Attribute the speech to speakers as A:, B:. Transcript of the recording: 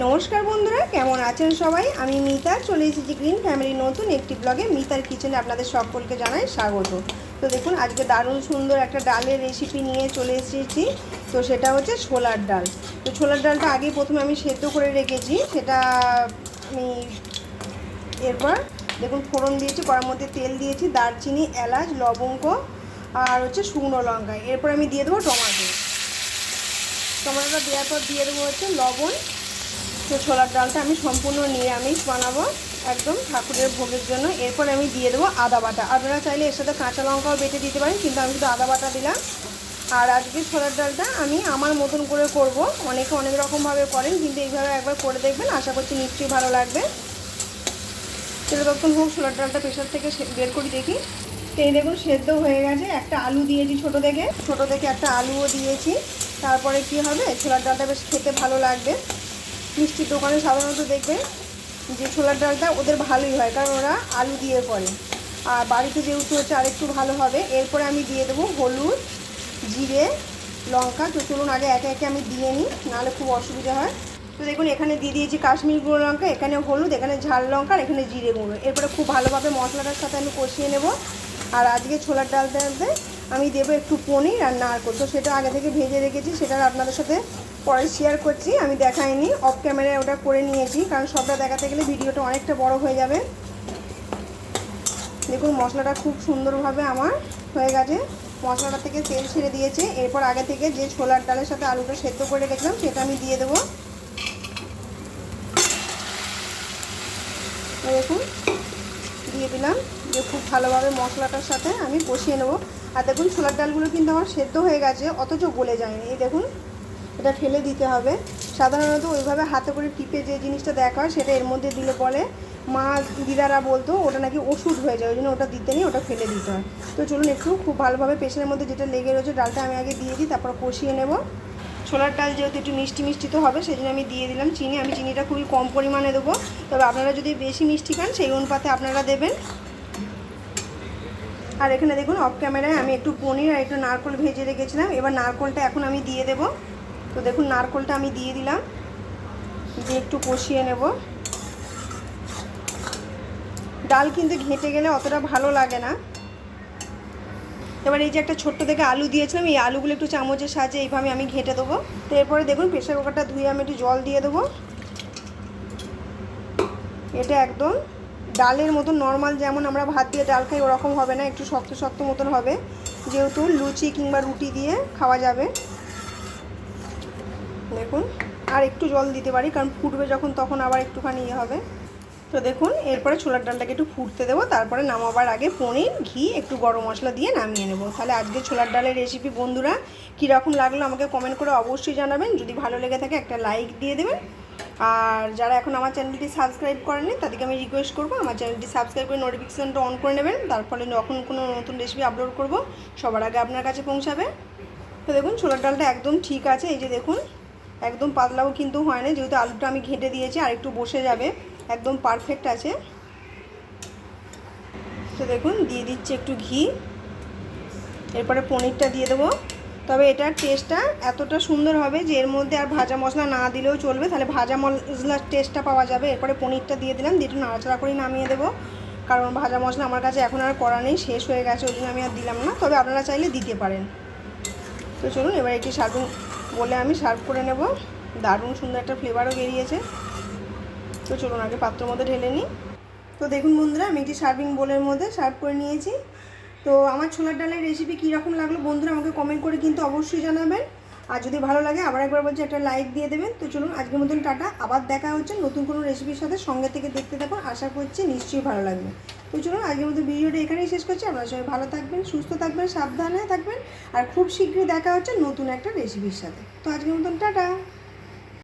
A: নমস্কার বন্ধুরা, কেমন আছেন সবাই? আমি মিতা চলে এসেছি গ্রিন ফ্যামিলি নতুন একটি ব্লগে মিতার কিচেনে আপনাদের সকলকে জানাই স্বাগত। তো দেখুন, আজকে দারুণ সুন্দর একটা ডালের রেসিপি নিয়ে চলে এসেছি। তো সেটা হচ্ছে ছোলার ডাল। তো ছোলার ডালটা আগে প্রথমে আমি সেদ্ধ করে রেখেছি। সেটা আমি এরপর দেখুন, ফোড়ন দিয়েছি কড়ার মধ্যে তেল দিয়েছি, দারচিনি, এলাচ, লবঙ্গ আর হচ্ছে শুকনো লঙ্কা। এরপর আমি দিয়ে দেবো টমাটো। টমেটোটা দেওয়ার পর দিয়ে দেবো হচ্ছে লবণ। তো ছোলার ডালটা আমি সম্পূর্ণ নিরামিষ বানাবো একদম ঠাকুরের ভোগের জন্য। এরপর আমি দিয়ে দেবো আদা বাটা। আপনারা চাইলে এর সাথে কাঁচা লঙ্কাও বেটে দিতে পারেন, কিন্তু আমি শুধু আদা বাটা দিলাম। আর আজকে ছোলার ডালটা আমি আমার মতন করে করব। অনেকে অনেক রকমভাবে করেন, কিন্তু এইভাবে একবার করে দেখবেন, আশা করছি নিশ্চয়ই ভালো লাগবে। সেটা তখন হোক, ছোলার ডালটা প্রেশার থেকে বের করি দেখি। এই দেখুন, সেদ্ধ হয়ে গেছে। একটা আলু দিয়েছি ছোট থেকে। ছোট থেকে একটা আলুও দিয়েছি। তারপরে কি হবে? ছোলার ডালটা বেশ খেতে ভালো লাগবে। মিষ্টির দোকানে সাধারণত দেখবে যে ছোলার ডালটা ওদের ভালোই হয়, কারণ ওরা আলু দিয়ে করে। আর বাড়িতে যেহেতু হচ্ছে আরেকটু ভালো হবে, এরপরে আমি দিয়ে দেবো হলুদ, জিরে, লঙ্কা। তো চলুন আগে একে একে আমি দিয়ে নিই, নাহলে খুব অসুবিধা হয়। তো দেখুন, এখানে দিয়ে দিয়েছি কাশ্মীর গুঁড়ো লঙ্কা, এখানে হলুদ, এখানে ঝাল লঙ্কা, আর এখানে জিরে গুঁড়ো। এরপরে খুব ভালোভাবে মশলাটার সাথে আমি কষিয়ে নেব। আর আজকে ছোলার ডালটাতে আমি দেবো একটু পনির আর নারকোল। তো সেটা আগে থেকে ভেজে রেখেছি, সেটা আপনাদের সাথে পরে শেয়ার করছি। আমি দেখাইনি অফ ক্যামেরায় ওটা করে নিয়েছি, কারণ সবটা দেখাতে গেলে ভিডিওটা অনেকটা বড় হয়ে যাবে। দেখুন, মশলাটা খুব সুন্দরভাবে আমার হয়ে গেছে। মশলাটা থেকে তেল ছেড়ে দিয়েছে। এরপর আগে থেকে যে ছোলার ডালের সাথে আলুটা সেদ্ধ করে রেখেছিলাম, সেটা আমি দিয়ে দেবো। দেখুন, দিয়ে দিলাম দিয়ে খুব ভালোভাবে মশলাটার সাথে আমি কষিয়ে নেব। আর দেখুন ছোলার ডালগুলো কিন্তু আমার সেদ্ধ হয়ে গেছে, অথচ গলে যায়নি। এই দেখুন, এটা ফেলে দিতে হবে। সাধারণত ওইভাবে হাতে করে টিপে যে জিনিসটা দেখা হয় সেটা এর মধ্যে দিলে বলে, মা, দিদারা বলতো, ওটা নাকি ওষুধ হয়ে যায়, ওই জন্য ওটা দিতে নেই, ওটা ফেলে দিতে হয়। তো চলুন একটু খুব ভালোভাবে প্রেশারের মধ্যে যেটা লেগে রয়েছে, ডালটা আমি আগে দিয়ে দিই, তারপর কষিয়ে নেব। ছোলার ডাল যেহেতু একটু মিষ্টি মিষ্টি তো হবে, সেই জন্য আমি দিয়ে দিলাম চিনি। আমি চিনিটা খুবই কম পরিমাণে দেবো, তবে আপনারা যদি বেশি মিষ্টি খান, সেই অনুপাতে আপনারা দেবেন। আর এখানে দেখুন অফ ক্যামেরায় আমি একটু পনির আর একটু নারকোল ভেজে রেখেছিলাম। এবার নারকোলটা এখন আমি দিয়ে দেব। তো দেখুন, নারকোলটা আমি দিয়ে দিলাম। দিয়ে একটু কষিয়ে নেব। ডাল কিন্তু ঘেঁটে গেলে অতটা ভালো লাগে না। এবার এই যে একটা ছোট্ট থেকে আলু দিয়েছিলাম, এই আলুগুলো একটু চামচের সাহায্যে এইভাবে আমি ঘেঁটে দেবো। তো এরপরে দেখুন প্রেশার কুকারটা ধুয়ে আমি একটু জল দিয়ে দেবো। এটা একদম ডালের মতন নর্মাল যেমন আমরা ভাত দিয়ে ডাল খাই, ওরকম হবে না, একটু শক্ত শক্ত মতন হবে। যেহেতু লুচি কিংবা রুটি দিয়ে খাওয়া যাবে। দেখুন, আর একটু জল দিতে পারি, কারণ ফুটবে যখন তখন আবার একটুখানি ইয়ে হবে। তো দেখুন, এরপরে ছোলার ডালটাকে একটু ফুটতে দেবো, তারপরে নামাবার আগে পনির, ঘি, একটু গরম মশলা দিয়ে নামিয়ে নেব। তাহলে আজকে ছোলার ডালের রেসিপি বন্ধুরা, কীরকম লাগল আমাকে কমেন্ট করে অবশ্যই জানাবেন। যদি ভালো লেগে থাকে একটা লাইক দিয়ে দেবেন। আর যারা এখন আমার চ্যানেলটি সাবস্ক্রাইব করেনি তাদেরকে আমি রিকোয়েস্ট করব, আমার চ্যানেলটি সাবস্ক্রাইব করে নোটিফিকেশানটা অন করে নেবেন, তার ফলে যখন কোনো নতুন রেসিপি আপলোড করব, সবার আগে আপনার কাছে পৌঁছাবে। তো দেখুন, ছোলার ডালটা একদম ঠিক আছে, এই যে দেখুন, একদম পাতলাও কিন্তু হয় না যেহেতু আলুটা আমি ঘেঁটে দিয়েছি, আর একটু বসে যাবে, একদম পারফেক্ট আছে। তো দেখুন, দিয়ে দিচ্ছি একটু ঘি, এরপরে পনিরটা দিয়ে দেবো। তবে এটার টেস্টটা এতটা সুন্দর হবে যে এর মধ্যে আর ভাজা মশলা না দিলেও চলবে। তাহলে ভাজা মশলার টেস্টটা পাওয়া যাবে। এরপরে পনিরটা দিয়ে দিলাম, দিয়ে একটু নাড়াচাড়া করে নামিয়ে দেবো। কারণ ভাজা মশলা আমার কাছে এখন আর করা নেই, শেষ হয়ে গেছে, ওই জন্য আমি আর দিলাম না। তবে আপনারা চাইলে দিতে পারেন। তো চলুন, এবার একটি সার্ভিং বলে আমি সার্ভ করে নেব। দারুণ সুন্দর একটা ফ্লেভারও বেরিয়েছে। তো চলুন, আগে পাত্রের মধ্যে ঢেলে নিই। তো দেখুন বন্ধুরা, আমি একটি সার্ভিং বোলের মধ্যে সার্ভ করে নিয়েছি। তো আমার ছোলার ডালের রেসিপি কীরকম লাগল বন্ধুরা আমাকে কমেন্ট করে কিন্তু অবশ্যই জানাবেন। আর যদি ভালো লাগে আবার একবার বলছি একটা লাইক দিয়ে দেবেন। তো চলুন আজকের মতন টাটা। আবার দেখা হচ্ছে নতুন কোনো রেসিপির সাথে। সঙ্গে থেকে দেখতে থাকুন। আশা করছি নিশ্চয়ই ভালো লাগবে। তো চলুন আজকের মতো ভিডিওটা এখানেই শেষ করছি। আপনারা সবাই ভালো থাকবেন, সুস্থ থাকবেন, সাবধানে থাকবেন। আর খুব শীঘ্রই দেখা হচ্ছে নতুন একটা রেসিপির সাথে। তো আজকের মতন টাটা।